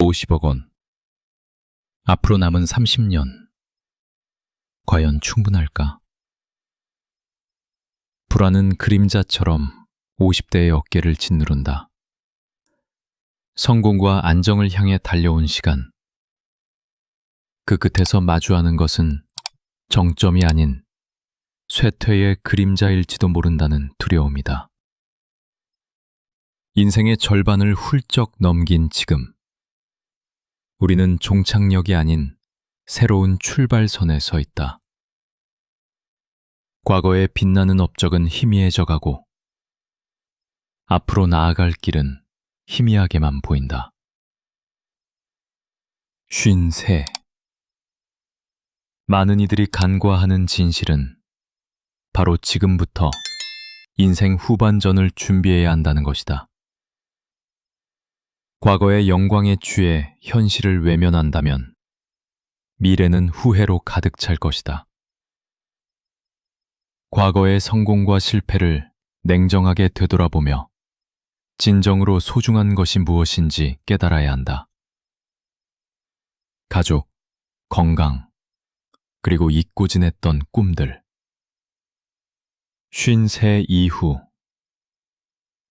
50억 원. 앞으로 남은 30년. 과연 충분할까? 불안은 그림자처럼 50대의 어깨를 짓누른다. 성공과 안정을 향해 달려온 시간. 그 끝에서 마주하는 것은 정점이 아닌 쇠퇴의 그림자일지도 모른다는 두려움이다. 인생의 절반을 훌쩍 넘긴 지금. 우리는 종착역이 아닌 새로운 출발선에 서 있다. 과거의 빛나는 업적은 희미해져 가고 앞으로 나아갈 길은 희미하게만 보인다. 쉰세 많은 이들이 간과하는 진실은 바로 지금부터 인생 후반전을 준비해야 한다는 것이다. 과거의 영광에 취해 현실을 외면한다면 미래는 후회로 가득 찰 것이다. 과거의 성공과 실패를 냉정하게 되돌아보며 진정으로 소중한 것이 무엇인지 깨달아야 한다. 가족, 건강, 그리고 잊고 지냈던 꿈들. 쉰 세 이후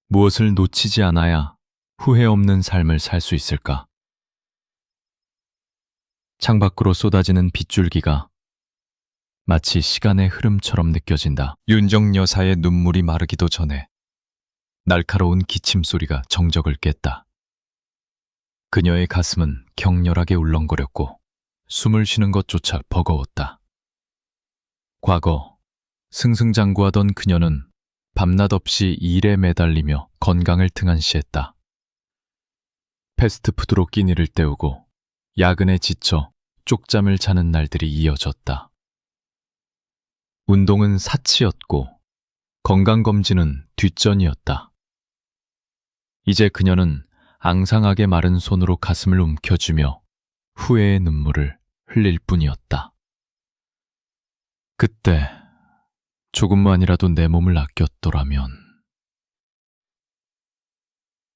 무엇을 놓치지 않아야 후회 없는 삶을 살 수 있을까? 창밖으로 쏟아지는 빗줄기가 마치 시간의 흐름처럼 느껴진다. 윤정 여사의 눈물이 마르기도 전에 날카로운 기침 소리가 정적을 깼다. 그녀의 가슴은 격렬하게 울렁거렸고 숨을 쉬는 것조차 버거웠다. 과거 승승장구하던 그녀는 밤낮 없이 일에 매달리며 건강을 등한시했다. 패스트푸드로 끼니를 때우고 야근에 지쳐 쪽잠을 자는 날들이 이어졌다. 운동은 사치였고 건강검진은 뒷전이었다. 이제 그녀는 앙상하게 마른 손으로 가슴을 움켜쥐며 후회의 눈물을 흘릴 뿐이었다. 그때 조금만이라도 내 몸을 아꼈더라면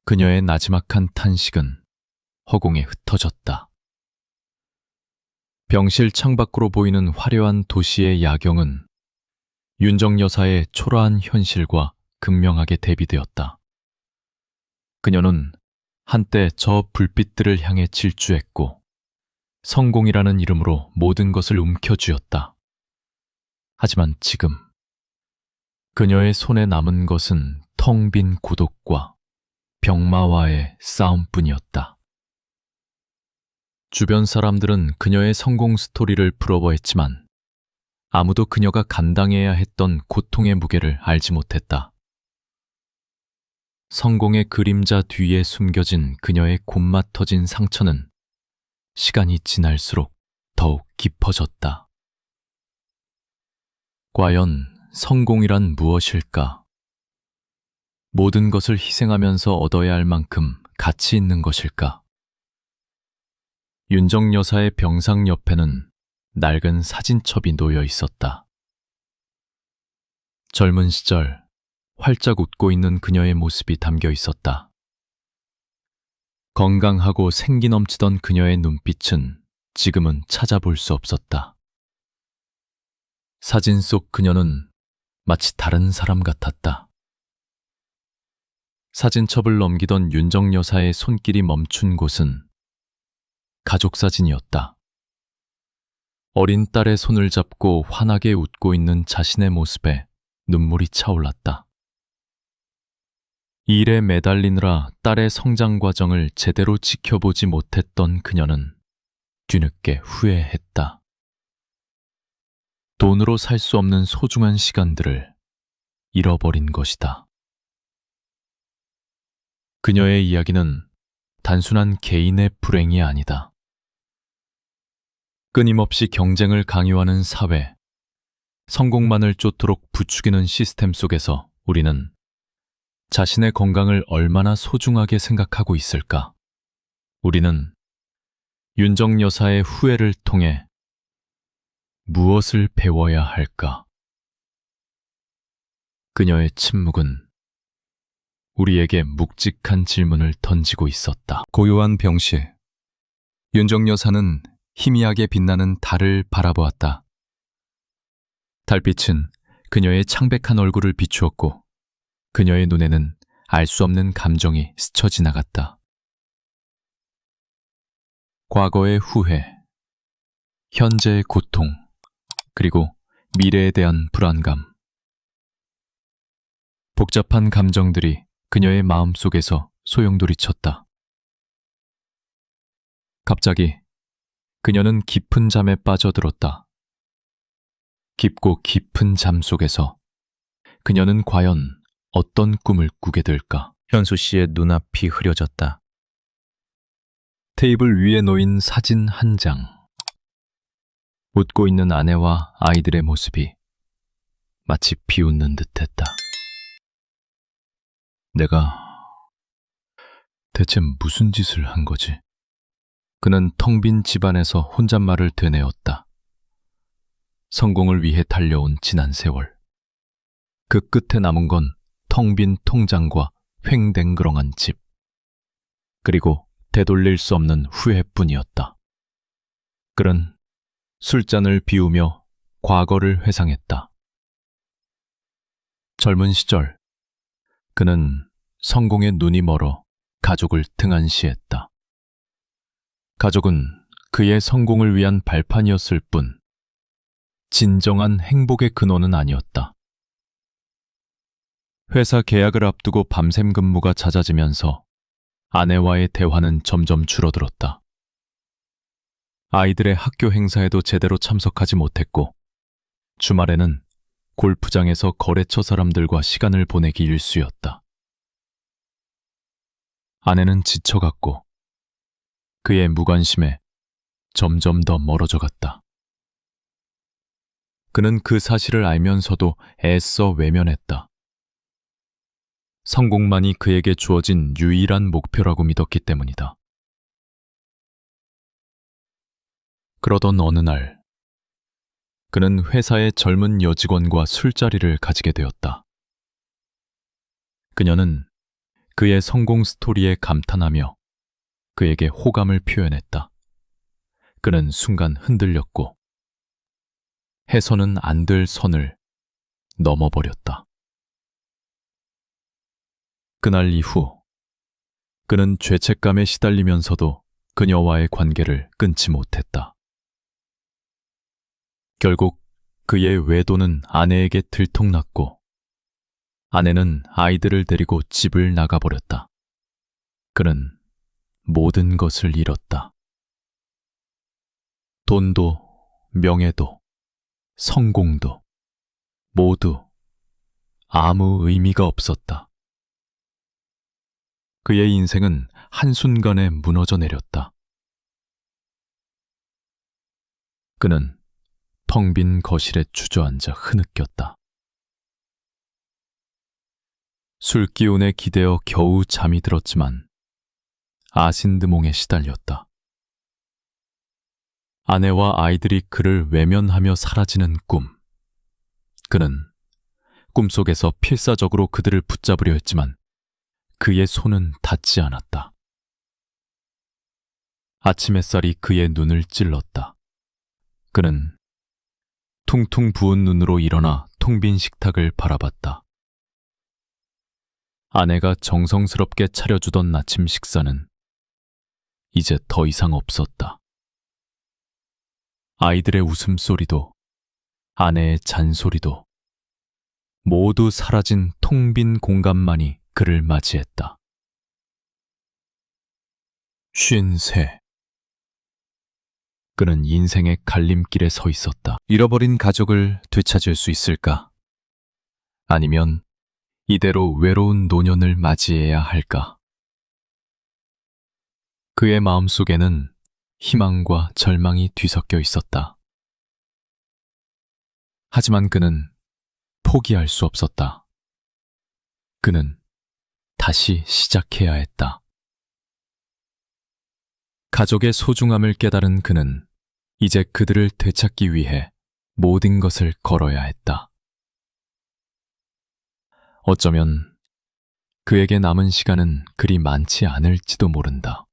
그녀의 나지막한 탄식은 허공에 흩어졌다. 병실 창밖으로 보이는 화려한 도시의 야경은 윤정 여사의 초라한 현실과 극명하게 대비되었다. 그녀는 한때 저 불빛들을 향해 질주했고 성공이라는 이름으로 모든 것을 움켜쥐었다. 하지만 지금 그녀의 손에 남은 것은 텅 빈 고독과 병마와의 싸움뿐이었다. 주변 사람들은 그녀의 성공 스토리를 부러워했지만 아무도 그녀가 감당해야 했던 고통의 무게를 알지 못했다. 성공의 그림자 뒤에 숨겨진 그녀의 곶맛 터진 상처는 시간이 지날수록 더욱 깊어졌다. 과연 성공이란 무엇일까? 모든 것을 희생하면서 얻어야 할 만큼 가치 있는 것일까? 윤정 여사의 병상 옆에는 낡은 사진첩이 놓여 있었다. 젊은 시절 활짝 웃고 있는 그녀의 모습이 담겨 있었다. 건강하고 생기 넘치던 그녀의 눈빛은 지금은 찾아볼 수 없었다. 사진 속 그녀는 마치 다른 사람 같았다. 사진첩을 넘기던 윤정 여사의 손길이 멈춘 곳은 가족 사진이었다. 어린 딸의 손을 잡고 환하게 웃고 있는 자신의 모습에 눈물이 차올랐다. 일에 매달리느라 딸의 성장 과정을 제대로 지켜보지 못했던 그녀는 뒤늦게 후회했다. 돈으로 살 수 없는 소중한 시간들을 잃어버린 것이다. 그녀의 이야기는 단순한 개인의 불행이 아니다. 끊임없이 경쟁을 강요하는 사회, 성공만을 쫓도록 부추기는 시스템 속에서 우리는 자신의 건강을 얼마나 소중하게 생각하고 있을까? 우리는 윤정 여사의 후회를 통해 무엇을 배워야 할까? 그녀의 침묵은 우리에게 묵직한 질문을 던지고 있었다. 고요한 병실, 윤정 여사는 희미하게 빛나는 달을 바라보았다. 달빛은 그녀의 창백한 얼굴을 비추었고 그녀의 눈에는 알 수 없는 감정이 스쳐 지나갔다. 과거의 후회, 현재의 고통, 그리고 미래에 대한 불안감. 복잡한 감정들이 그녀의 마음 속에서 소용돌이 쳤다. 갑자기 그녀는 깊은 잠에 빠져들었다. 깊고 깊은 잠 속에서 그녀는 과연 어떤 꿈을 꾸게 될까? 현수 씨의 눈앞이 흐려졌다. 테이블 위에 놓인 사진 한 장. 웃고 있는 아내와 아이들의 모습이 마치 비웃는 듯했다. 내가 대체 무슨 짓을 한 거지? 그는 텅 빈 집안에서 혼잣말을 되뇌었다. 성공을 위해 달려온 지난 세월. 그 끝에 남은 건 텅 빈 통장과 횡댕그렁한 집. 그리고 되돌릴 수 없는 후회뿐이었다. 그는 술잔을 비우며 과거를 회상했다. 젊은 시절, 그는 성공에 눈이 멀어 가족을 등한시했다. 가족은 그의 성공을 위한 발판이었을 뿐, 진정한 행복의 근원은 아니었다. 회사 계약을 앞두고 밤샘 근무가 잦아지면서 아내와의 대화는 점점 줄어들었다. 아이들의 학교 행사에도 제대로 참석하지 못했고, 주말에는 골프장에서 거래처 사람들과 시간을 보내기 일쑤였다. 아내는 지쳐갔고, 그의 무관심에 점점 더 멀어져 갔다. 그는 그 사실을 알면서도 애써 외면했다. 성공만이 그에게 주어진 유일한 목표라고 믿었기 때문이다. 그러던 어느 날, 그는 회사의 젊은 여직원과 술자리를 가지게 되었다. 그녀는 그의 성공 스토리에 감탄하며 그에게 호감을 표현했다. 그는 순간 흔들렸고, 해서는 안 될 선을 넘어버렸다. 그날 이후 그는 죄책감에 시달리면서도 그녀와의 관계를 끊지 못했다. 결국 그의 외도는 아내에게 들통났고 아내는 아이들을 데리고 집을 나가버렸다. 그는 모든 것을 잃었다. 돈도 명예도 성공도 모두 아무 의미가 없었다. 그의 인생은 한순간에 무너져 내렸다. 그는 텅 빈 거실에 주저앉아 흐느꼈다. 술 기운에 기대어 겨우 잠이 들었지만 아신드몽에 시달렸다. 아내와 아이들이 그를 외면하며 사라지는 꿈. 그는 꿈속에서 필사적으로 그들을 붙잡으려 했지만 그의 손은 닿지 않았다. 아침 햇살이 그의 눈을 찔렀다. 그는 퉁퉁 부은 눈으로 일어나 통빈 식탁을 바라봤다. 아내가 정성스럽게 차려주던 아침 식사는 이제 더 이상 없었다. 아이들의 웃음소리도 아내의 잔소리도 모두 사라진 통빈 공간만이 그를 맞이했다. 쉰세. 그는 인생의 갈림길에 서 있었다. 잃어버린 가족을 되찾을 수 있을까? 아니면 이대로 외로운 노년을 맞이해야 할까? 그의 마음속에는 희망과 절망이 뒤섞여 있었다. 하지만 그는 포기할 수 없었다. 그는 다시 시작해야 했다. 가족의 소중함을 깨달은 그는 이제 그들을 되찾기 위해 모든 것을 걸어야 했다. 어쩌면 그에게 남은 시간은 그리 많지 않을지도 모른다.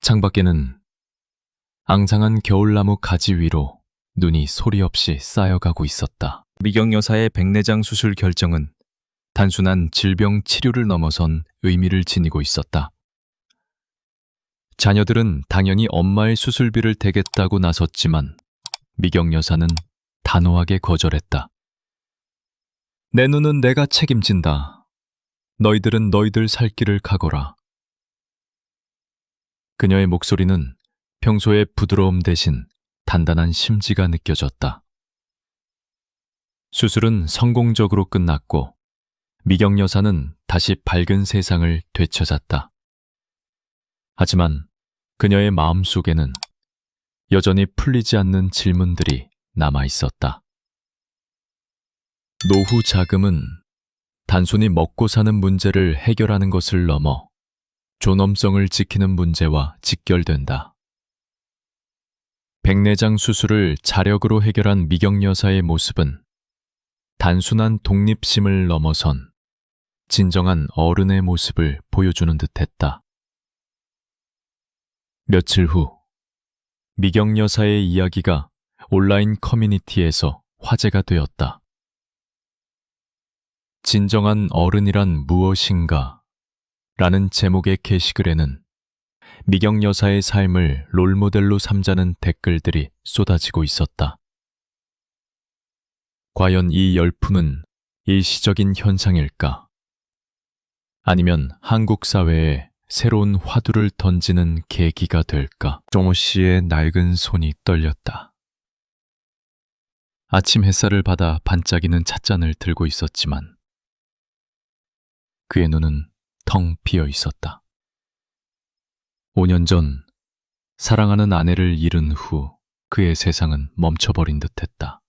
창밖에는 앙상한 겨울나무 가지 위로 눈이 소리 없이 쌓여가고 있었다. 미경 여사의 백내장 수술 결정은 단순한 질병 치료를 넘어선 의미를 지니고 있었다. 자녀들은 당연히 엄마의 수술비를 대겠다고 나섰지만 미경 여사는 단호하게 거절했다. 내 눈은 내가 책임진다. 너희들은 너희들 살 길을 가거라. 그녀의 목소리는 평소의 부드러움 대신 단단한 심지가 느껴졌다. 수술은 성공적으로 끝났고 미경 여사는 다시 밝은 세상을 되찾았다. 하지만 그녀의 마음 속에는 여전히 풀리지 않는 질문들이 남아 있었다. 노후 자금은 단순히 먹고 사는 문제를 해결하는 것을 넘어 존엄성을 지키는 문제와 직결된다. 백내장 수술을 자력으로 해결한 미경 여사의 모습은 단순한 독립심을 넘어선 진정한 어른의 모습을 보여주는 듯했다. 며칠 후 미경 여사의 이야기가 온라인 커뮤니티에서 화제가 되었다. 진정한 어른이란 무엇인가? 라는 제목의 게시글에는 미경 여사의 삶을 롤모델로 삼자는 댓글들이 쏟아지고 있었다. 과연 이 열풍은 일시적인 현상일까? 아니면 한국 사회에 새로운 화두를 던지는 계기가 될까? 정호 씨의 낡은 손이 떨렸다. 아침 햇살을 받아 반짝이는 찻잔을 들고 있었지만 그의 눈은 텅 비어 있었다. 5년 전 사랑하는 아내를 잃은 후 그의 세상은 멈춰버린 듯했다.